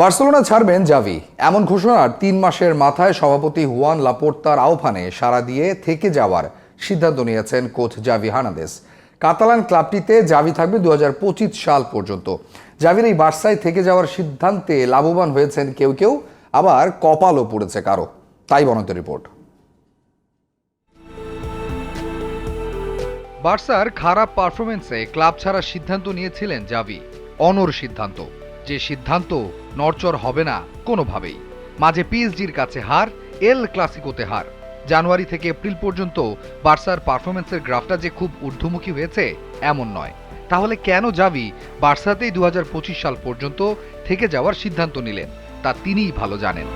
Barcelona ছাড়বেন Xavi. এমন ঘোষণার তিন মাসের মাথায় সভাপতি হুয়ান লাপোর্তার আহ্বানে সাড়া দিয়ে থেকে যাওয়ার সিদ্ধান্ত নিয়েছেন কোচ জাভি হার্নান্দেস কাতালান ক্লাবটিতে জাভি থাকবে দুহাজার পঁচিশ সাল পর্যন্ত। জাভির এই বার্সায় থেকে যাওয়ার সিদ্ধান্তে লাভবান হয়েছেন কেউ কেউ, আবার কপালও পড়েছে কারও। তাই বনন্ত রিপোর্ট। বার্সার খারাপ পারফরমেন্সে ক্লাব ছাড়ার সিদ্ধান্ত নিয়েছিলেন জাভি। অনর সিদ্ধান্ত। যে সিদ্ধান্ত নড়চড় হবে না কোনোভাবেই। মাঝে পিএসজির কাছে হার, এল ক্লাসিকোতে হার। জানুয়ারি থেকে এপ্রিল পর্যন্ত বার্সার পারফরমেন্সের গ্রাফটা যে খুব ঊর্ধ্বমুখী হয়েছে, এমন নয়। তাহলে কেন জাভি বার্সাতেই দু হাজার পঁচিশ সাল পর্যন্ত থেকে যাওয়ার সিদ্ধান্ত নিলেন, তা তিনিই ভালো জানেন।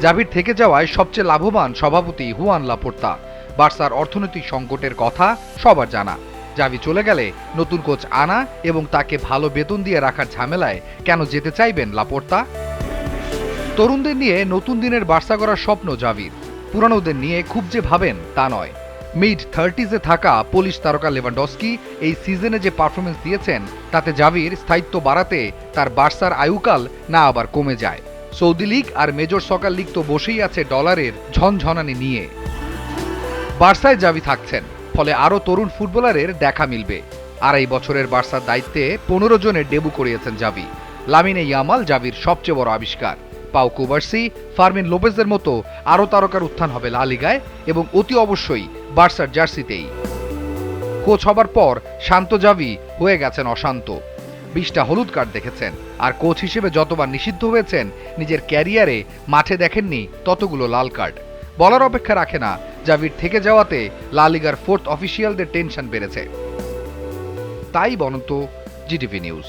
জাভির থেকে যাওয়ায় সবচেয়ে লাভবান সভাপতি হুয়ান লাপোর্তা। বার্সার অর্থনৈতিক সংকটের কথা সবার জানা। জাভি চলে গেলে নতুন কোচ আনা এবং তাকে ভালো বেতন দিয়ে রাখার ঝামেলায় কেন যেতে চাইবেন লাপোর্তা? তরুণদের নিয়ে নতুন দিনের বার্সা করার স্বপ্ন জাভির। পুরানোদের নিয়ে খুব যে ভাবেন তা নয়। মিড থার্টিজে থাকা পোলিশ তারকা লেভানডস্কি এই সিজনে যে পারফরমেন্স দিয়েছেন, তাতে জাভির স্থায়িত্ব বাড়াতে তার বার্সার আয়ুকাল না আবার কমে যায়। সৌদি লীগ আর মেজর সকাল লীগ তো বসেই আছে ডলারের ঝনঝনানি নিয়ে। বার্সায় জাভি থাকছেন। ফলে আরও তরুণ ফুটবলারের দেখা মিলবে। আড়াই বছরের বার্সার দায়িত্বে পনেরো জনের ডেবু করিয়েছেন জাভি। লামিনে ইয়ামাল জাভির সবচেয়ে বড় আবিষ্কার। পাও কুবার্সি, ফার্মিন লোপেজের মতো আরও তারকার উত্থান হবে লা লিগায় এবং অতি অবশ্যই বার্সার জার্সিতেই। কোচ হবার পর শান্ত জাভি হয়ে গেছেন অশান্ত। বিশটা হলুদ কার্ড দেখেছেন আর কোচ হিসেবে যতবার নিষিদ্ধ হয়েছেন, নিজের ক্যারিয়ারে মাঠে দেখেননি ততগুলো লাল কার্ড। বলার অপেক্ষা রাখে না। জাভির থেকে যাওয়াতে লালিগার ফোর্থ অফিসিয়ালদের টেনশন বেড়েছে। তাই বনন্ত জিটিভি নিউজ।